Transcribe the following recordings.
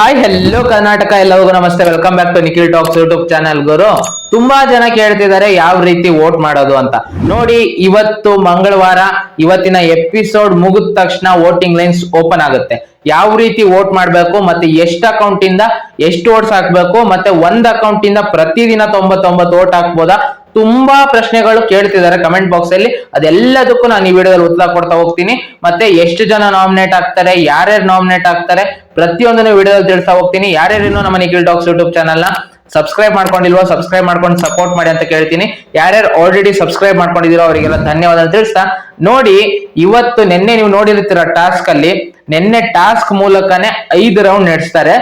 Hi hello Karnataka ಎಲ್ಲರಿಗೂ ನಮಸ್ತೆ. Welcome back to Nikhil talks YouTube channel ಗುರು, ತುಂಬಾ ಜನ ಕೇಳ್ತಿದ್ದಾರೆ ಯಾವ ರೀತಿ ವೋಟ್ ಮಾಡೋದು ಅಂತ. ನೋಡಿ, ಇವತ್ತು ಮಂಗಳವಾರ, ಇವತ್ತಿನ ಎಪಿಸೋಡ್ ಮುಗಿದ ತಕ್ಷಣ ವೋಟಿಂಗ್ ಲೈನ್ಸ್ ಓಪನ್ ಆಗುತ್ತೆ. ಯಾವ ರೀತಿ ವೋಟ್ ಮಾಡಬೇಕು, ಮತ್ತೆ ಎಷ್ಟು ಅಕೌಂಟ್ ಇಂದ, ಎಷ್ಟು ವೋಟ್ಸ್ ಹಾಕ್ಬೇಕು, ಮತ್ತೆ ಒಂದ್ ಅಕೌಂಟ್ ಇಂದ ಪ್ರತಿದಿನ ತೊಂಬತ್ತೊಂಬತ್ತು ವೋಟ್ ಹಾಕ್ಬೋದಾ? ತುಂಬಾ ಪ್ರಶ್ನೆಗಳು ಕೇಳ್ತಿದ್ದಾರೆ ಕಮೆಂಟ್ ಬಾಕ್ಸ್ ಅಲ್ಲಿ. ಅದೆಲ್ಲದಕ್ಕೂ ನಾನು ಈ ವಿಡಿಯೋದಲ್ಲಿ ಉತ್ತರ ಕೊಡ್ತಾ ಹೋಗ್ತೀನಿ. ಮತ್ತೆ ಎಷ್ಟು ಜನ ನಾಮಿನೇಟ್ ಆಗ್ತಾರೆ, ಯಾರ್ಯಾರು ನಾಮಿನೇಟ್ ಆಗ್ತಾರೆ, ಪ್ರತಿಯೊಂದನ್ನು ವಿಡಿಯೋದಲ್ಲಿ ತಿಳಿಸ್ತಾ ಹೋಗ್ತೀನಿ. ಯಾರ್ಯಾರು ನಮ್ಮ ನಿಖಿಲ್ ಟಾಕ್ಸ್ ಯೂಟ್ಯೂಬ್ ಚಾನಲ್ನ ಸಬ್ಸ್ಕ್ರೈಬ್ ಮಾಡ್ಕೊಂಡಿಲ್ವೋ ಸಬ್ಸ್ಕ್ರೈಬ್ ಮಾಡ್ಕೊಂಡು ಸಪೋರ್ಟ್ ಮಾಡಿ ಅಂತ ಕೇಳ್ತೀನಿ. ಯಾರ್ಯಾರು ಆಲ್ರೆಡಿ ಸಬ್ಸ್ಕ್ರೈಬ್ ಮಾಡ್ಕೊಂಡಿದ್ದೀರೋ ಅವರಿಗೆಲ್ಲ ಧನ್ಯವಾದ ತಿಳಿಸ್ತಾ. ನೋಡಿ, ಇವತ್ತು ನಿನ್ನೆ ನೀವು ನೋಡಿರ್ತೀರ ಟಾಸ್ಕ್ ಅಲ್ಲಿ, ನಿನ್ನೆ ಟಾಸ್ಕ್ ಮೂಲಕನೇ ಐದು ರೌಂಡ್ ನಡೆಸ್ತಾರೆ.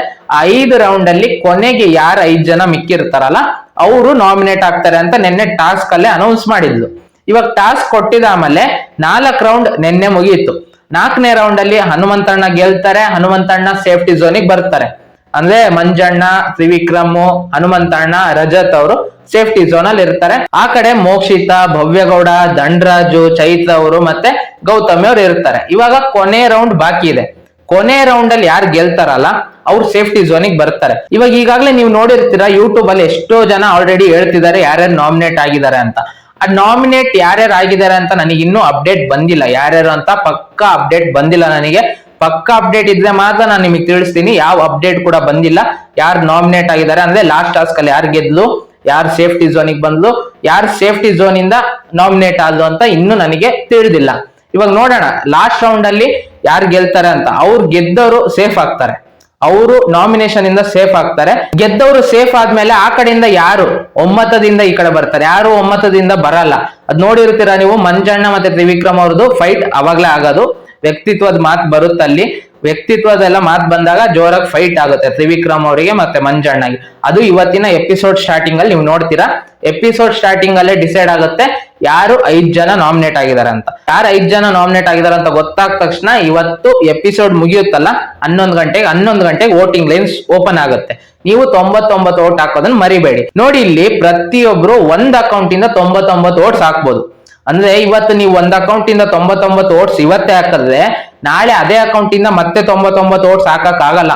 ಐದು ರೌಂಡ್ ಅಲ್ಲಿ ಕೊನೆಗೆ ಯಾರು ಐದ್ ಜನ ಮಿಕ್ಕಿರ್ತಾರಲ್ಲ, ಅವರು ನಾಮಿನೇಟ್ ಆಗ್ತಾರೆ ಅಂತ ನಿನ್ನೆ ಟಾಸ್ಕ್ ಅಲ್ಲೇ ಅನೌನ್ಸ್ ಮಾಡಿದ್ಲು. ಇವಾಗ ಟಾಸ್ಕ್ ಕೊಟ್ಟಿದ ಆಮೇಲೆ ನಾಲ್ಕು ರೌಂಡ್ ನಿನ್ನೆ ಮುಗಿಯಿತು ನಾಲ್ಕನೇ ರೌಂಡ್ ಅಲ್ಲಿ ಹನುಮಂತಣ್ಣ ಗೆಲ್ತಾರೆ, ಹನುಮಂತಣ್ಣ ಸೇಫ್ಟಿ ಝೋನಿಗೆ ಬರ್ತಾರೆ. ಅಂದ್ರೆ ಮಂಜಣ್ಣ, ತ್ರಿವಿಕ್ರಮ್, ಹನುಮಂತಣ್ಣ, ರಜತ್ ಅವರು ಸೇಫ್ಟಿ ಝೋನ್ ಅಲ್ಲಿ ಇರ್ತಾರೆ. ಆ ಕಡೆ ಮೋಕ್ಷಿತ, ಭವ್ಯಗೌಡ ದಂಡರಾಜು ಚೈತ್ರ ಅವರು ಮತ್ತೆ ಗೌತಮಿ ಅವರು ಇರ್ತಾರೆ. ಇವಾಗ ಕೊನೆ ರೌಂಡ್ ಬಾಕಿ ಇದೆ. ಕೊನೆ ರೌಂಡ್ ಅಲ್ಲಿ ಯಾರು ಗೆಲ್ತಾರಲ್ಲ, ಅವ್ರು ಸೇಫ್ಟಿ ಝೋನಿಗೆ ಬರ್ತಾರೆ. ಇವಾಗ ಈಗಾಗಲೇ ನೀವು ನೋಡಿರ್ತೀರಾ ಯೂಟ್ಯೂಬ್ ಅಲ್ಲಿ ಎಷ್ಟೋ ಜನ ಆಲ್ರೆಡಿ ಹೇಳ್ತಿದ್ದಾರೆ, ಯಾರ್ಯಾರು ನಾಮಿನೇಟ್ ಆಗಿದ್ದಾರೆ ಅಂತ. ಆ ನಾಮಿನೇಟ್ ಯಾರ್ಯಾರು ಆಗಿದ್ದಾರೆ ಅಂತ ನನಗೆ ಇನ್ನೂ ಅಪ್ಡೇಟ್ ಬಂದಿಲ್ಲ. ಯಾರ್ಯಾರು ಅಂತ ಪಕ್ಕಾ ಅಪ್ಡೇಟ್ ಬಂದಿಲ್ಲ ನನಗೆ. ಪಕ್ಕಾ ಅಪ್ಡೇಟ್ ಇದ್ರೆ ಮಾತ್ರ ನಾನು ನಿಮಗೆ ತಿಳಿಸ್ತೀನಿ. ಯಾವ ಅಪ್ಡೇಟ್ ಕೂಡ ಬಂದಿಲ್ಲ. ಯಾರು ನಾಮಿನೇಟ್ ಆಗಿದ್ದಾರೆ ಅಂದ್ರೆ ಲಾಸ್ಟ್ ಟಾಸ್ಕ್ ಅಲ್ಲಿ ಯಾರು ಗೆದ್ಲು, ಯಾರು ಸೇಫ್ಟಿ ಝೋನಿಗೆ ಬಂದ್ಲು, ಯಾರು ಸೇಫ್ಟಿ ಝೋನ್ ಇಂದ ನಾಮಿನೇಟ್ ಆದ್ಲು ಅಂತ ಇನ್ನೂ ನನಗೆ ತಿಳಿದಿಲ್ಲ. ಇವಾಗ ನೋಡೋಣ ಲಾಸ್ಟ್ ರೌಂಡ್ ಅಲ್ಲಿ ಯಾರು ಗೆಲ್ತಾರೆ ಅಂತ? ಅವ್ರು ಗೆದ್ದವರು ಸೇಫ್ ಆಗ್ತಾರೆ. ಅವರು ನಾಮಿನೇಷನ್ ಇಂದ ಸೇಫ್ ಆಗ್ತಾರೆ. ಗೆದ್ದವರು ಸೇಫ್ ಆದ್ಮೇಲೆ ಆ ಕಡೆಯಿಂದ ಯಾರು? ಒಮ್ಮತದಿಂದ ಈ ಕಡೆ ಬರ್ತಾರೆ. ಯಾರು ಒಮ್ಮತದಿಂದ ಬರಲ್ಲ. ಅದ್ ನೋಡಿರ್ತೀರಾ ನೀವು? ಮಂಜಣ್ಣ ಮತ್ತೆ ತ್ರಿವಿಕ್ರಮ್ ಅವ್ರದ್ದು ಫೈಟ್ ಅವಾಗ್ಲೇ ಆಗೋದು. ವ್ಯಕ್ತಿತ್ವದ ಮಾತು ಬರುತ್ತಲ್ಲಿ, ವ್ಯಕ್ತಿತ್ವದೆಲ್ಲ ಮಾತು ಬಂದಾಗ ಜೋರಾಗಿ ಫೈಟ್ ಆಗುತ್ತೆ. ತ್ರಿವಿಕ್ರಮ್ ಅವರಿಗೆ ಮತ್ತೆ ಮಂಜಣ್ಣಗೆ. ಅದು ಇವತ್ತಿನ ಎಪಿಸೋಡ್ ಸ್ಟಾರ್ಟಿಂಗ್ ಅಲ್ಲಿ ನೀವು ನೋಡ್ತೀರಾ. ಎಪಿಸೋಡ್ ಸ್ಟಾರ್ಟಿಂಗ್ ಅಲ್ಲೇ ಡಿಸೈಡ್ ಆಗುತ್ತೆ ಯಾರು ಐದ್ ಜನ ನಾಮಿನೇಟ್ ಆಗಿದ್ದಾರೆ ಅಂತ. ಯಾರು ಐದ್ ಜನ ನಾಮಿನೇಟ್ ಆಗಿದ್ದಾರೆ ಅಂತ ಗೊತ್ತಾದ ತಕ್ಷಣ ಇವತ್ತು ಎಪಿಸೋಡ್ ಮುಗಿಯುತ್ತಲ್ಲ, ಹನ್ನೊಂದು ಗಂಟೆಗೆ ಹನ್ನೊಂದು ಗಂಟೆಗೆ ವೋಟಿಂಗ್ ಲೈನ್ಸ್ ಓಪನ್ ಆಗುತ್ತೆ. ನೀವು ತೊಂಬತ್ತೊಂಬತ್ತು ಓಟ್ ಹಾಕೋದನ್ನ ಮರಿಬೇಡಿ. ನೋಡಿ ಇಲ್ಲಿ ಪ್ರತಿಯೊಬ್ರು ಒಂದ್ ಅಕೌಂಟ್ ಇಂದ ತೊಂಬತ್ತೊಂಬತ್ತು ಓಟ್ಸ್ ಹಾಕ್ಬೋದು. ಅಂದ್ರೆ ಇವತ್ತು ನೀವು ಒಂದ್ ಅಕೌಂಟ್ ಇಂದ ತೊಂಬತ್ತೊಂಬತ್ತು ಓಟ್ಸ್ ಇವತ್ತೇ ಹಾಕಿದ್ರೆ ನಾಳೆ ಅದೇ ಅಕೌಂಟ್ ಇಂದ ಮತ್ತೆ ತೊಂಬತ್ತೊಂಬತ್ತು ಓಟ್ಸ್ ಹಾಕಕ್ ಆಗಲ್ಲ.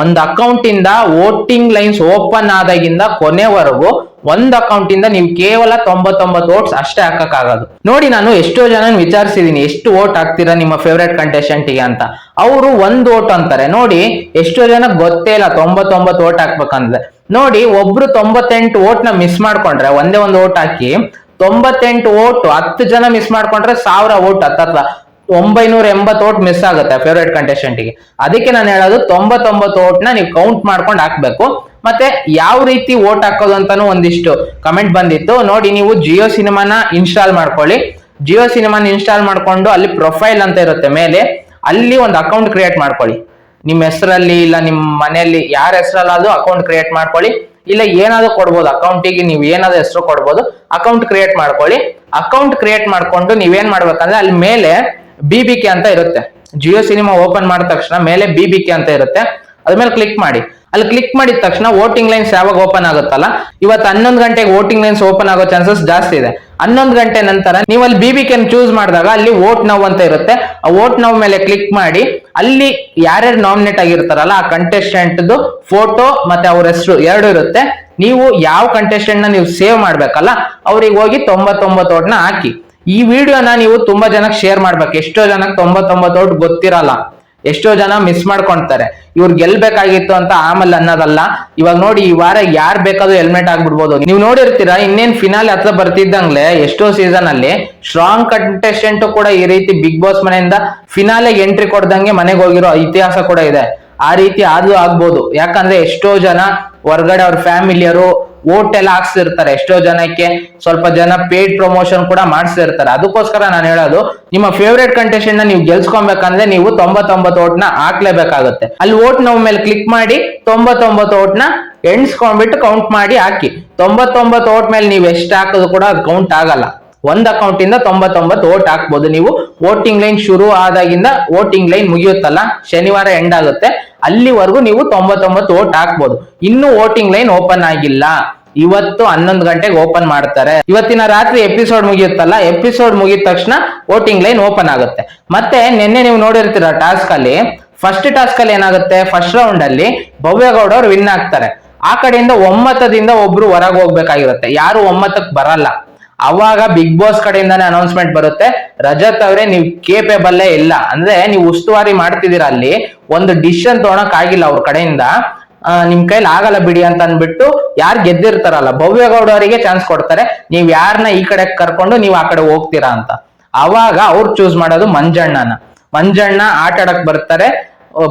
ಒಂದ್ ಅಕೌಂಟ್ ಇಂದ ವೋಟಿಂಗ್ ಲೈನ್ಸ್ ಓಪನ್ ಆದಾಗಿಂದ ಕೊನೆವರೆಗೂ ಒಂದ್ ಅಕೌಂಟ್ ಇಂದ ನೀವು ಕೇವಲ ತೊಂಬತ್ತೊಂಬತ್ತು ಓಟ್ಸ್ ಅಷ್ಟೇ ಹಾಕಕ್ ಆಗೋದು. ನೋಡಿ ನಾನು ಎಷ್ಟೋ ಜನ ವಿಚಾರಿಸಿದೀನಿ, ಎಷ್ಟು ಓಟ್ ಹಾಕ್ತೀರಾ ನಿಮ್ಮ ಫೇವ್ರೆಟ್ಗೆ ಅಂತ. ಅವರು ಒಂದ್ ಓಟ್ ಅಂತಾರೆ. ನೋಡಿ, ಎಷ್ಟೋ ಜನ ಗೊತ್ತೇ ಇಲ್ಲ ತೊಂಬತ್ತೊಂಬತ್ತು ಓಟ್ ಹಾಕ್ಬೇಕಂದ್ರೆ. ನೋಡಿ, ಒಬ್ರು ತೊಂಬತ್ತೆಂಟು ಓಟ್ನ ಮಿಸ್ ಮಾಡ್ಕೊಂಡ್ರೆ, ಒಂದೇ ಒಂದು ಓಟ್ ಹಾಕಿ ತೊಂಬತ್ತೆಂಟು ಓಟ್, ಹತ್ತು ಜನ ಮಿಸ್ ಮಾಡ್ಕೊಂಡ್ರೆ ಸಾವಿರ ಓಟ್ ಹತ್ತತ್ರ ಒಂಬೈನೂರ ಎಂಬತ್ತು ಓಟ್ ಮಿಸ್ ಆಗುತ್ತೆ ಫೇವ್ರೇಟ್ಗೆ. ಅದಕ್ಕೆ ನಾನು ಹೇಳೋದು ತೊಂಬತ್ತೊಂಬತ್ತು ಓಟ್ನ ನೀವು ಕೌಂಟ್ ಮಾಡ್ಕೊಂಡು ಹಾಕ್ಬೇಕು. ಮತ್ತೆ ಯಾವ ರೀತಿ ಓಟ್ ಹಾಕೋದು ಅಂತಾನು ಒಂದಿಷ್ಟು ಕಮೆಂಟ್ ಬಂದಿತ್ತು. ನೋಡಿ ನೀವು ಜಿಯೋ ಸಿನಿಮಾನ ಇನ್ಸ್ಟಾಲ್ ಮಾಡ್ಕೊಳ್ಳಿ. ಜಿಯೋ ಸಿನಿಮಾನ ಇನ್ಸ್ಟಾಲ್ ಮಾಡ್ಕೊಂಡು ಅಲ್ಲಿ ಪ್ರೊಫೈಲ್ ಅಂತ ಇರುತ್ತೆ ಮೇಲೆ. ಅಲ್ಲಿ ಒಂದು ಅಕೌಂಟ್ ಕ್ರಿಯೇಟ್ ಮಾಡ್ಕೊಳ್ಳಿ. ನಿಮ್ಮ ಹೆಸರಲ್ಲಿ ಇಲ್ಲ, ನಿಮ್ಮ ಮನೆಯಲ್ಲಿ ಯಾರ ಹೆಸರಲ್ಲಾದ್ರೂ ಅಕೌಂಟ್ ಕ್ರಿಯೇಟ್ ಮಾಡ್ಕೊಳ್ಳಿ. ಇಲ್ಲ ಏನಾದ್ರೂ ಕೊಡ್ಬೋದು, ಅಕೌಂಟಿಗೆ ನೀವು ಏನಾದ್ರು ಹೆಸರು ಕೊಡ್ಬೋದು, ಅಕೌಂಟ್ ಕ್ರಿಯೇಟ್ ಮಾಡ್ಕೊಳ್ಳಿ. ಅಕೌಂಟ್ ಕ್ರಿಯೇಟ್ ಮಾಡ್ಕೊಂಡು ನೀವೇನ್ ಮಾಡ್ಬೇಕಂದ್ರೆ ಅಲ್ಲಿ ಮೇಲೆ ಬಿ ಬಿ ಕೆ ಅಂತ ಇರುತ್ತೆ. ಜಿಯೋ ಸಿನಿಮಾ ಓಪನ್ ಮಾಡಿದ ತಕ್ಷಣ ಮೇಲೆ ಬಿ ಬಿ ಕೆ ಅಂತ ಇರುತ್ತೆ. ಅದ್ರ ಮೇಲೆ ಕ್ಲಿಕ್ ಮಾಡಿ. ಅಲ್ಲಿ ಕ್ಲಿಕ್ ಮಾಡಿದ ತಕ್ಷಣ ವೋಟಿಂಗ್ ಲೈನ್ಸ್ ಯಾವಾಗ ಓಪನ್ ಆಗುತ್ತಲ್ಲ? ಇವತ್ತು ಹನ್ನೊಂದು ಗಂಟೆಗೆ ವೋಟಿಂಗ್ ಲೈನ್ಸ್ ಓಪನ್ ಆಗೋ ಚಾನ್ಸಸ್ ಜಾಸ್ತಿ ಇದೆ. ಹನ್ನೊಂದು ಗಂಟೆ ನಂತರ ನೀವು ಅಲ್ಲಿ ಬಿ ಬಿ ಕೆನ್ ಚೂಸ್ ಮಾಡಿದಾಗ ಅಲ್ಲಿ ವೋಟ್ ನೌ ಅಂತ ಇರುತ್ತೆ. ಆ ವೋಟ್ ನೌ ಮೇಲೆ ಕ್ಲಿಕ್ ಮಾಡಿ, ಅಲ್ಲಿ ಯಾರ್ಯಾರು ನಾಮಿನೇಟ್ ಆಗಿರ್ತಾರಲ್ಲ, ಆ ಕಂಟೆಸ್ಟೆಂಟ್ ಫೋಟೋ ಮತ್ತೆ ಅವ್ರ ಹೆಸರು ಎರಡು ಇರುತ್ತೆ. ನೀವು ಯಾವ ಕಂಟೆಸ್ಟೆಂಟ್ನ ನೀವು ಸೇವ್ ಮಾಡ್ಬೇಕಲ್ಲ, ಅವ್ರಿಗೆ ಹೋಗಿ ತೊಂಬತ್ತೊಂಬತ್ತು ಓಟ್ನ ಹಾಕಿ. ಈ ವಿಡಿಯೋನ ನೀವು ತುಂಬಾ ಜನಕ್ಕೆ ಶೇರ್ ಮಾಡ್ಬೇಕು. ಎಷ್ಟೋ ಜನಕ್ಕೆ ತೊಂಬತ್ತೊಂಬತ್ತು ಓಟ್ ಗೊತ್ತಿರಲ್ಲ. ಎಷ್ಟೋ ಜನ ಮಿಸ್ ಮಾಡ್ಕೊಂತಾರೆ. ಇವ್ರು ಗೆಲ್ಬೇಕಾಗಿತ್ತು ಅಂತ ಆಮೇಲೆ ಅನ್ನೋದಲ್ಲ. ಇವಾಗ ನೋಡಿ ಈ ವಾರ ಯಾರು ಬೇಕಾದ್ರೂ ಹೆಲ್ಮೆಟ್ ಆಗ್ಬಿಡ್ಬೋದು ನೀವು ನೋಡಿರ್ತೀರಾ, ಇನ್ನೇನ್ ಫಿನಾಲೆ ಹತ್ರ ಬರ್ತಿದ್ದಂಗ್ಲೆ ಎಷ್ಟೋ ಸೀಸನ್ ಅಲ್ಲಿ ಸ್ಟ್ರಾಂಗ್ ಕಂಟೆಸ್ಟೆಂಟ್ ಕೂಡ ಈ ರೀತಿ ಬಿಗ್ ಬಾಸ್ ಮನೆಯಿಂದ ಫಿನಾಲೆಗೆ ಎಂಟ್ರಿ ಕೊಡ್ದಂಗೆ ಮನೆಗೆ ಹೋಗಿರೋ ಇತಿಹಾಸ ಕೂಡ ಇದೆ. ಆ ರೀತಿ ಆದ್ರೂ ಆಗ್ಬೋದು. ಯಾಕಂದ್ರೆ ಎಷ್ಟೋ ಜನ ಹೊರ್ಗಡೆ ಅವ್ರ ಫ್ಯಾಮಿಲಿಯರು ಓಟ್ ಎಲ್ಲ ಹಾಕ್ಸಿರ್ತಾರೆ. ಎಷ್ಟೋ ಜನಕ್ಕೆ ಸ್ವಲ್ಪ ಜನ ಪೇಡ್ ಪ್ರಮೋಷನ್ ಕೂಡ ಮಾಡಿಸಿರ್ತಾರೆ. ಅದಕ್ಕೋಸ್ಕರ ನಾನು ಹೇಳೋದು, ನಿಮ್ಮ ಫೇವ್ರೇಟ್ ಕಂಟೆಸ್ಟೆಂಟ್ ನೀವು ಗೆಲ್ಸ್ಕೊಬೇಕಂದ್ರೆ ನೀವು ತೊಂಬತ್ತೊಂಬತ್ತು ಓಟ್ನ ಹಾಕ್ಲೇಬೇಕಾಗುತ್ತೆ. ಅಲ್ಲಿ ಓಟ್ ನಾವು ಮೇಲೆ ಕ್ಲಿಕ್ ಮಾಡಿ, ತೊಂಬತ್ತೊಂಬತ್ತು ಓಟ್ನ ಎಣ್ಸ್ಕೊಂಡ್ಬಿಟ್ಟು ಕೌಂಟ್ ಮಾಡಿ ಹಾಕಿ. ತೊಂಬತ್ತೊಂಬತ್ತು ಓಟ್ ಮೇಲೆ ನೀವು ಎಷ್ಟು ಹಾಕೋದು ಕೂಡ ಅದು ಕೌಂಟ್ ಆಗಲ್ಲ. ಒಂದ್ ಅಕೌಂಟ್ ಇಂದ ತೊಂಬತ್ತೊಂಬತ್ತು ಓಟ್ ಹಾಕ್ಬೋದು. ನೀವು ವೋಟಿಂಗ್ ಲೈನ್ ಶುರು ಆದಾಗಿಂದ ವೋಟಿಂಗ್ ಲೈನ್ ಮುಗಿಯುತ್ತಲ್ಲ, ಶನಿವಾರ ಎಂಡ್ ಆಗುತ್ತೆ. ಅಲ್ಲಿವರೆಗೂ ನೀವು ತೊಂಬತ್ತೊಂಬತ್ತು ಓಟ್ ಹಾಕ್ಬೋದು. ಇನ್ನು ವೋಟಿಂಗ್ ಲೈನ್ ಓಪನ್ ಆಗಿಲ್ಲ. ಇವತ್ತು ಹನ್ನೊಂದು ಗಂಟೆಗೆ ಓಪನ್ ಮಾಡ್ತಾರೆ. ಇವತ್ತಿನ ರಾತ್ರಿ ಎಪಿಸೋಡ್ ಮುಗಿಯುತ್ತಲ್ಲ ಎಪಿಸೋಡ್ ಮುಗಿದ ತಕ್ಷಣ ವೋಟಿಂಗ್ ಲೈನ್ ಓಪನ್ ಆಗುತ್ತೆ. ಮತ್ತೆ ನಿನ್ನೆ ನೀವು ನೋಡಿರ್ತೀರ ಟಾಸ್ಕ್ ಅಲ್ಲಿ ಫಸ್ಟ್ ಟಾಸ್ಕ್ ಅಲ್ಲಿ ಏನಾಗುತ್ತೆ? ಫಸ್ಟ್ ರೌಂಡ್ ಅಲ್ಲಿ ಭವ್ಯಗೌಡ ಅವ್ರು ವಿನ್ ಆಗ್ತಾರೆ. ಆ ಕಡೆಯಿಂದ ಒಮ್ಮತದಿಂದ ಒಬ್ರು ಹೊರಗೆ ಹೋಗ್ಬೇಕಾಗಿರುತ್ತೆ. ಯಾರು ಒಮ್ಮತಕ್ಕೆ ಬರಲ್ಲ. ಅವಾಗ ಬಿಗ್ ಬಾಸ್ ಕಡೆಯಿಂದಾನೇ ಅನೌನ್ಸ್ಮೆಂಟ್ ಬರುತ್ತೆ. ರಜತ್ ಅವರೇ, ನೀವು ಕೇಪೇಬಲ್ಲೇ ಇಲ್ಲ. ಅಂದ್ರೆ ನೀವು ಉಸ್ತುವಾರಿ ಮಾಡ್ತಿದ್ದೀರಾ ಅಲ್ಲಿ, ಒಂದು ಡಿಸಿಷನ್ ತಗೊಳಕ್ ಆಗಿಲ್ಲ ಅವ್ರ ಕಡೆಯಿಂದ. ನಿಮ್ ಕೈಲಿ ಆಗಲ್ಲ ಬಿಡಿ ಅಂತ ಅಂದ್ಬಿಟ್ಟು ಯಾರು ಗೆದ್ದಿರ್ತಾರಲ್ಲ ಭವ್ಯಗೌಡ ಅವರಿಗೆ ಚಾನ್ಸ್ ಕೊಡ್ತಾರೆ. ನೀವ್ ಯಾರನ್ನ ಈ ಕಡೆ ಕರ್ಕೊಂಡು ನೀವು ಆ ಕಡೆ ಹೋಗ್ತೀರಾ ಅಂತ. ಅವಾಗ ಅವ್ರು ಚೂಸ್ ಮಾಡೋದು ಮಂಜಣ್ಣನ. ಮಂಜಣ್ಣ ಆಟ ಆಡಕ್ ಬರ್ತಾರೆ.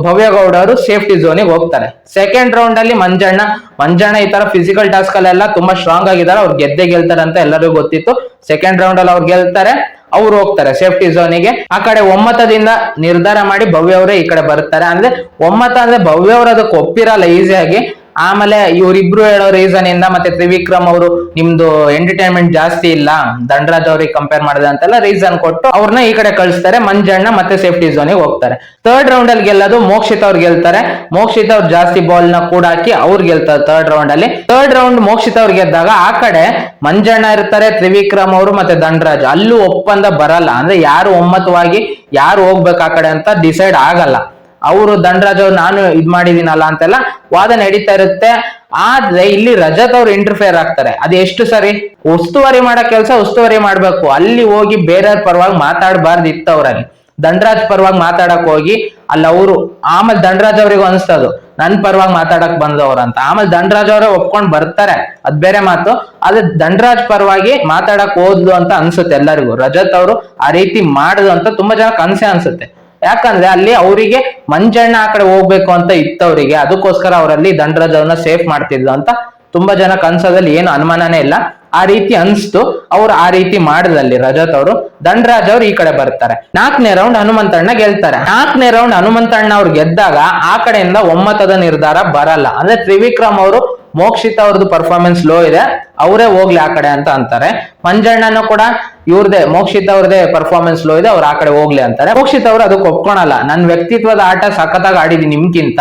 ಭವ್ಯಗೌಡ ಅವರು ಸೇಫ್ಟಿ ಝೋನಿಗೆ ಹೋಗ್ತಾರೆ. ಸೆಕೆಂಡ್ ರೌಂಡ್ ಅಲ್ಲಿ ಮಂಜಣ್ಣ ಮಂಜಣ್ಣ ಈ ತರ ಫಿಸಿಕಲ್ ಟಾಸ್ಕ್ ಅಲ್ಲೆಲ್ಲ ತುಂಬಾ ಸ್ಟ್ರಾಂಗ್ ಆಗಿದ್ದಾರೆ. ಅವ್ರು ಗೆದ್ದೆ ಗೆಲ್ತಾರೆ ಅಂತ ಎಲ್ಲರಿಗೂ ಗೊತ್ತಿತ್ತು. ಸೆಕೆಂಡ್ ರೌಂಡ್ ಅಲ್ಲಿ ಅವ್ರು ಗೆಲ್ತಾರೆ, ಅವ್ರು ಹೋಗ್ತಾರೆ ಸೇಫ್ಟಿ ಝೋನಿಗೆ ಆ ಕಡೆ ಒಮ್ಮತದಿಂದ ನಿರ್ಧಾರ ಮಾಡಿ ಭವ್ಯ ಅವರೇ ಈ ಕಡೆ ಬರ್ತಾರೆ. ಅಂದ್ರೆ ಒಮ್ಮತ ಅಂದ್ರೆ ಭವ್ಯ ಅವರು ಅದಕ್ಕೆ ಒಪ್ಪಿರಲ್ಲ ಈಸಿಯಾಗಿ ಆಮೇಲೆ ಇವರಿಬ್ರು ಹೇಳೋ ರೀಸನ್ ಇಂದ ಮತ್ತೆ ತ್ರಿವಿಕ್ರಮ್ ಅವರು ನಿಮ್ದು ಎಂಟರ್ಟೈನ್ಮೆಂಟ್ ಜಾಸ್ತಿ ಇಲ್ಲ, ದಂಡರಾಜ್ ಅವ್ರಿಗೆ ಕಂಪೇರ್ ಮಾಡಿದೆ ಅಂತೆಲ್ಲ ರೀಸನ್ ಕೊಟ್ಟು ಅವ್ರನ್ನ ಈ ಕಡೆ ಕಳಿಸ್ತಾರೆ, ಮಂಜಣ್ಣ ಮತ್ತೆ ಸೇಫ್ಟಿ ಝೋನಿಗೆ ಹೋಗ್ತಾರೆ. ಥರ್ಡ್ ರೌಂಡ್ ಅಲ್ಲಿ ಗೆಲ್ಲೋದು ಮೋಕ್ಷಿತ್ ಅವ್ರು ಗೆಲ್ತಾರೆ. ಮೋಕ್ಷಿತ್ ಅವ್ರು ಜಾಸ್ತಿ ಬಾಲ್ನ ಕೂಡ ಹಾಕಿ ಅವ್ರು ಗೆಲ್ತಾರೆ ಥರ್ಡ್ ರೌಂಡ್ ಅಲ್ಲಿ. ಥರ್ಡ್ ರೌಂಡ್ ಮೋಕ್ಷಿತ್ ಅವ್ರು ಗೆದ್ದಾಗ ಆ ಕಡೆ ಮಂಜಣ್ಣ ಇರ್ತಾರೆ, ತ್ರಿವಿಕ್ರಮ್ ಅವರು ಮತ್ತೆ ದಂಡರಾಜ್. ಅಲ್ಲೂ ಒಪ್ಪಂದ ಬರಲ್ಲ. ಅಂದ್ರೆ ಯಾರು ಒಮ್ಮತವಾಗಿ ಯಾರು ಹೋಗ್ಬೇಕು ಆ ಕಡೆ ಅಂತ ಡಿಸೈಡ್ ಆಗಲ್ಲ. ಅವರು ದಂಡರಾಜ್ ಅವ್ರು, ನಾನು ಇದ್ ಮಾಡಿದೀನಲ್ಲ ಅಂತೆಲ್ಲ ವಾದ ನಡೀತಾ ಇರುತ್ತೆ. ಆದ್ರೆ ಇಲ್ಲಿ ರಜತ್ ಅವ್ರು ಇಂಟರ್ಫೇರ್ ಆಗ್ತಾರೆ. ಅದು ಎಷ್ಟು ಸರಿ? ಉಸ್ತುವಾರಿ ಮಾಡೋ ಕೆಲಸ ಉಸ್ತುವಾರಿ ಮಾಡ್ಬೇಕು. ಅಲ್ಲಿ ಹೋಗಿ ಬೇರೆಯವ್ರ ಪರವಾಗಿ ಮಾತಾಡಬಾರ್ದು ಇತ್ತು ಅವ್ರಲ್ಲಿ. ದಂಡರಾಜ್ ಪರವಾಗಿ ಮಾತಾಡಕ್ ಹೋಗಿ, ಅಲ್ಲಿ ಅವರು, ಆಮೇಲೆ ದಂಡರಾಜ್ ಅವ್ರಿಗೂ ಅನ್ಸ್ತದು, ನನ್ ಪರವಾಗಿ ಮಾತಾಡಕ್ ಬಂದವ್ರ ಅಂತ. ಆಮೇಲೆ ದಂಡರಾಜ್ ಅವರೇ ಒಪ್ಕೊಂಡ್ ಬರ್ತಾರೆ. ಅದ್ ಬೇರೆ ಮಾತು. ಆದ್ರೆ ದಂಡರಾಜ್ ಪರವಾಗಿ ಮಾತಾಡಕ್ ಹೋದ್ಲು ಅಂತ ಅನ್ಸುತ್ತೆ ಎಲ್ಲರಿಗೂ. ರಜತ್ ಅವರು ಆ ರೀತಿ ಮಾಡುದು ಅಂತ ತುಂಬಾ ಜನ ಕನ್ಸೆ ಅನ್ಸುತ್ತೆ. ಯಾಕಂದ್ರೆ ಅಲ್ಲಿ ಅವರಿಗೆ ಮಂಜಣ್ಣ ಆ ಕಡೆ ಹೋಗ್ಬೇಕು ಅಂತ ಇತ್ತವರಿಗೆ, ಅದಕ್ಕೋಸ್ಕರ ಅವರಲ್ಲಿ ದಂಡರಾಜವನ್ನ ಸೇಫ್ ಮಾಡ್ತಿದ್ಲು ಅಂತ ತುಂಬಾ ಜನ ಕನ್ಸದಲ್ಲಿ ಏನು ಅನುಮಾನನೇ ಇಲ್ಲ. ಆ ರೀತಿ ಅನ್ಸ್ತು, ಅವ್ರು ಆ ರೀತಿ ಮಾಡಿದಲ್ಲಿ ರಜತ್ ಅವರು. ದಂಡರಾಜ್ ಅವ್ರು ಈ ಕಡೆ ಬರ್ತಾರೆ. ನಾಲ್ಕನೇ ರೌಂಡ್ ಹನುಮಂತಣ್ಣ ಗೆಲ್ತಾರೆ. ನಾಲ್ಕನೇ ರೌಂಡ್ ಹನುಮಂತಣ್ಣ ಅವ್ರು ಗೆದ್ದಾಗ ಆ ಕಡೆಯಿಂದ ಒಮ್ಮತದ ನಿರ್ಧಾರ ಬರಲ್ಲ. ಅಂದ್ರೆ ತ್ರಿವಿಕ್ರಮ್ ಅವರು ಮೋಕ್ಷಿತ ಅವ್ರದ್ದು ಪರ್ಫಾರ್ಮೆನ್ಸ್ ಲೋ ಇದೆ, ಅವರೇ ಹೋಗ್ಲಿ ಆ ಕಡೆ ಅಂತ ಅಂತಾರೆ. ಮಂಜಣ್ಣನು ಕೂಡ ಇವ್ರದೇ, ಮೋಕ್ಷಿತ ಅವ್ರದೇ ಪರ್ಫಾರ್ಮೆನ್ಸ್ ಲೋ ಇದೆ, ಅವ್ರು ಆ ಕಡೆ ಹೋಗ್ಲಿ ಅಂತಾರೆ. ಮೋಕ್ಷಿತ್ ಅವ್ರು ಅದಕ್ಕೆ ಒಪ್ಕೊಳಲ್ಲ. ನನ್ನ ವ್ಯಕ್ತಿತ್ವದ ಆಟ ಸಖತ್ತಾಗಿ ಆಡಿದೀನಿ ನಿಮ್ಗಿಂತ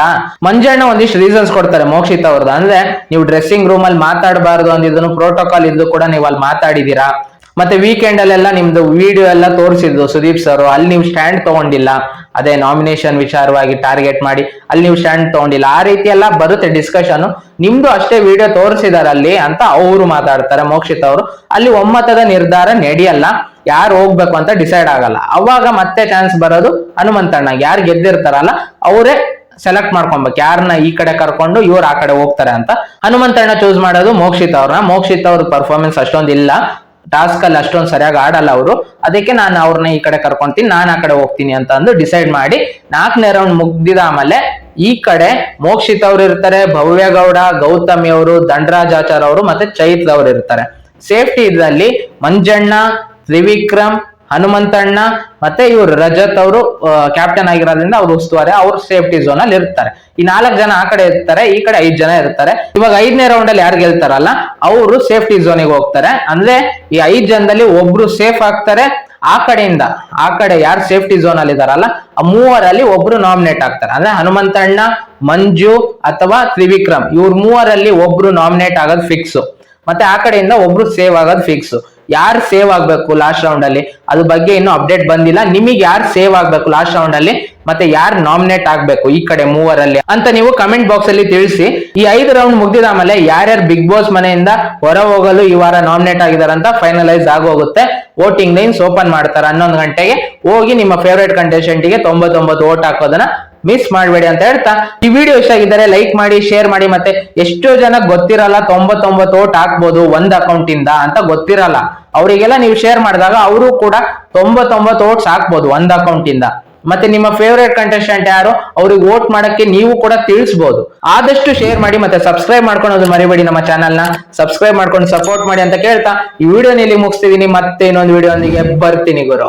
ಮಂಜಣ್ಣ ಒಂದಿಷ್ಟು ರೀಸನ್ಸ್ ಕೊಡ್ತಾರೆ ಮೋಕ್ಷಿತ ಅವ್ರದ್ದು ಅಂದ್ರೆ, ನೀವು ಡ್ರೆಸ್ಸಿಂಗ್ ರೂಮ್ ಅಲ್ಲಿ ಮಾತಾಡಬಾರ್ದು ಅಂದಿದ್ದನ್ನು ಪ್ರೋಟೋಕಾಲ್ ಇದ್ದು ಕೂಡ ನೀವು ಅಲ್ಲಿ ಮಾತಾಡಿದೀರಾ. ಮತ್ತೆ ವೀಕೆಂಡ್ ಅಲ್ಲೆಲ್ಲ ನಿಮ್ದು ವಿಡಿಯೋ ಎಲ್ಲ ತೋರಿಸಿದ್ದು ಸುದೀಪ್ ಸರ್ ಅಲ್ಲಿ ನೀವು ಸ್ಟ್ಯಾಂಡ್ ತಗೊಂಡಿಲ್ಲ. ಅದೇ ನಾಮಿನೇಷನ್ ವಿಚಾರವಾಗಿ ಟಾರ್ಗೆಟ್ ಮಾಡಿ ಅಲ್ಲಿ ನೀವು ಸ್ಟ್ಯಾಂಡ್ ತಗೊಂಡಿಲ್ಲ. ಆ ರೀತಿ ಎಲ್ಲ ಬರುತ್ತೆ ಡಿಸ್ಕಷನ್ ನಿಮ್ದು ಅಷ್ಟೇ ವಿಡಿಯೋ ತೋರಿಸಿದಾರೆ ಅಲ್ಲಿ ಅಂತ ಅವರು ಮಾತಾಡ್ತಾರೆ. ಮೋಕ್ಷಿತ್ ಅವರು. ಅಲ್ಲಿ ಒಮ್ಮತದ ನಿರ್ಧಾರ ನಡೆಯಲ್ಲ. ಯಾರು ಹೋಗ್ಬೇಕು ಅಂತ ಡಿಸೈಡ್ ಆಗಲ್ಲ. ಅವಾಗ ಮತ್ತೆ ಚಾನ್ಸ್ ಬರೋದು ಹನುಮಂತಣ್ಣ ಯಾರು ಗೆದ್ದಿರ್ತಾರಲ್ಲ, ಅವರೇ ಸೆಲೆಕ್ಟ್ ಮಾಡ್ಕೊಬೇಕು. ಯಾರನ್ನ ಈ ಕಡೆ ಕರ್ಕೊಂಡು ಇವ್ರು ಆ ಕಡೆ ಹೋಗ್ತಾರೆ ಅಂತ. ಹನುಮಂತಣ್ಣ ಚೂಸ್ ಮಾಡೋದು ಮೋಕ್ಷಿತ್ ಅವ್ರನ್ನ. ಮೋಕ್ಷಿತ್ ಅವ್ರ ಪರ್ಫಾರ್ಮೆನ್ಸ್ ಅಷ್ಟೊಂದು ಇಲ್ಲ ಟಾಸ್ಕ್ ಅಲ್ಲಿ ಅಷ್ಟೊಂದು ಸರಿಯಾಗಿ ಆಡಲ್ಲ ಅವರು. ಅದಕ್ಕೆ ನಾನು ಅವ್ರನ್ನ ಈ ಕಡೆ ಕರ್ಕೊಂತೀನಿ, ನಾನು ಆ ಕಡೆ ಹೋಗ್ತೀನಿ ಅಂತ ಅಂದು ಡಿಸೈಡ್ ಮಾಡಿ ನಾಲ್ಕನೇ ರೌಂಡ್ ಮುಗ್ದಿದ ಆಮೇಲೆ ಈ ಕಡೆ ಮೋಕ್ಷಿತ್ ಅವ್ರು ಇರ್ತಾರೆ ಭವ್ಯಗೌಡ ಗೌತಮಿ ಅವರು ದಂಡರಾಜಾಚಾರ್ ಅವರು ಮತ್ತೆ ಚೈತ್ರ ಅವರು ಇರ್ತಾರೆ. ಸೇಫ್ಟಿ ಇದ್ರಲ್ಲಿ ಮಂಜಣ್ಣ, ತ್ರಿವಿಕ್ರಮ್ ಹನುಮಂತಣ್ಣ ಮತ್ತೆ ಇವರು ರಜತ್ ಅವರು ಕ್ಯಾಪ್ಟನ್ ಆಗಿರೋದ್ರಿಂದ ಅವ್ರು ಉಸ್ತುವಾರಿ, ಅವ್ರು ಸೇಫ್ಟಿ ಝೋನ್ ಅಲ್ಲಿ ಇರ್ತಾರೆ. ಈ ನಾಲ್ಕು ಜನ ಆ ಕಡೆ ಇರ್ತಾರೆ, ಈ ಕಡೆ ಐದ್ ಜನ ಇರ್ತಾರೆ. ಇವಾಗ ಐದನೇ ರೌಂಡ್ ಅಲ್ಲಿ ಯಾರು ಗೆಲ್ತಾರಲ್ಲ, ಅವರು ಸೇಫ್ಟಿ ಝೋನಿಗೆ ಹೋಗ್ತಾರೆ. ಅಂದ್ರೆ ಈ ಐದ್ ಜನದಲ್ಲಿ ಒಬ್ರು ಸೇಫ್ ಆಗ್ತಾರೆ, ಆ ಕಡೆಯಿಂದ, ಆ ಕಡೆ ಯಾರು ಸೇಫ್ಟಿ ಝೋನ್ ಅಲ್ಲಿ ಇದಾರಲ್ಲ, ಆ ಮೂವರಲ್ಲಿ ಒಬ್ರು ನಾಮಿನೇಟ್ ಆಗ್ತಾರೆ. ಅಂದ್ರೆ ಹನುಮಂತಣ್ಣ, ಮಂಜು ಅಥವಾ ತ್ರಿವಿಕ್ರಮ್, ಇವ್ರ ಮೂವರಲ್ಲಿ ಒಬ್ರು ನಾಮಿನೇಟ್ ಆಗೋದು ಫಿಕ್ಸ್ ಮತ್ತೆ ಆ ಕಡೆಯಿಂದ ಒಬ್ರು ಸೇವ್ ಆಗೋದು ಫಿಕ್ಸ್ ಯಾರು ಸೇವ್ ಆಗ್ಬೇಕು ಲಾಸ್ಟ್ ರೌಂಡ್ ಅಲ್ಲಿ? ಅದ್ರ ಬಗ್ಗೆ ಇನ್ನೂ ಅಪ್ಡೇಟ್ ಬಂದಿಲ್ಲ. ನಿಮಗೆ ಯಾರು ಸೇವ್ ಆಗ್ಬೇಕು ಲಾಸ್ಟ್ ರೌಂಡ್ ಅಲ್ಲಿ? ಮತ್ತೆ ಯಾರು ನಾಮಿನೇಟ್ ಆಗ್ಬೇಕು ಈ ಕಡೆ ಮೂವರಲ್ಲಿ ಅಂತ ನೀವು ಕಮೆಂಟ್ ಬಾಕ್ಸ್ ಅಲ್ಲಿ ತಿಳಿಸಿ. ಈ ಐದು ರೌಂಡ್ ಮುಗ್ದಿದ ಆಮೇಲೆ ಯಾರ್ಯಾರು ಬಿಗ್ ಬಾಸ್ ಮನೆಯಿಂದ ಹೊರ ಹೋಗಲು ಈ ವಾರ ನಾಮಿನೇಟ್ ಆಗಿದ್ದಾರೆ ಅಂತ ಫೈನಲೈಸ್ ಆಗೋಗುತ್ತೆ. ವೋಟಿಂಗ್ ಲೈನ್ಸ್ ಓಪನ್ ಮಾಡ್ತಾರೆ ಹನ್ನೊಂದು ಗಂಟೆಗೆ. ಹೋಗಿ ನಿಮ್ಮ ಫೇವ್ರೇಟ್ ಕಂಟೆಸ್ಟೆಂಟ್ಗೆ ತೊಂಬತ್ತೊಂಬತ್ತು ವೋಟ್ ಹಾಕೋದನ್ನ ಮಿಸ್ ಮಾಡಬೇಡಿ ಅಂತ ಹೇಳ್ತಾ, ಈ ವಿಡಿಯೋ ಇಷ್ಟ ಆಗಿದ್ದಾರೆ ಲೈಕ್ ಮಾಡಿ ಶೇರ್ ಮಾಡಿ ಮತ್ತೆ ಎಷ್ಟೋ ಜನ ಗೊತ್ತಿರಲ್ಲ, ತೊಂಬತ್ತೊಂಬತ್ತು ಓಟ್ ಹಾಕ್ಬೋದು ಒಂದ್ ಅಕೌಂಟ್ ಇಂದ ಅಂತ ಗೊತ್ತಿರಲ್ಲ. ಅವರಿಗೆಲ್ಲ ನೀವು ಶೇರ್ ಮಾಡಿದಾಗ ಅವರು ಕೂಡ ತೊಂಬತ್ತೊಂಬತ್ತು ಓಟ್ಸ್ ಹಾಕ್ಬೋದು ಒಂದ್ ಅಕೌಂಟ್ ಇಂದ. ಮತ್ತೆ ನಿಮ್ಮ ಫೇವರೇಟ್ ಕಂಟೆಸ್ಟೆಂಟ್ ಯಾರು, ಅವ್ರಿಗೆ ವೋಟ್ ಮಾಡಕ್ಕೆ ನೀವು ಕೂಡ ತಿಳಿಸಬಹುದು ಆದಷ್ಟು ಶೇರ್ ಮಾಡಿ ಮತ್ತೆ ಸಬ್ಸ್ಕ್ರೈಬ್ ಮಾಡ್ಕೊಳೋದು ಮರಿಬೇಡಿ ನಮ್ಮ ಚಾನಲ್ನ. ಸಬ್ಸ್ಕ್ರೈಬ್ ಮಾಡ್ಕೊಂಡು ಸಪೋರ್ಟ್ ಮಾಡಿ ಅಂತ ಕೇಳ್ತಾ, ಈ ವಿಡಿಯೋ ಇಲ್ಲಿ ಮುಗಿಸ್ತಿದೀನಿ, ಮತ್ತೆ ಇನ್ನೊಂದು ವಿಡಿಯೋ ಬರ್ತೀನಿ ಗುರು.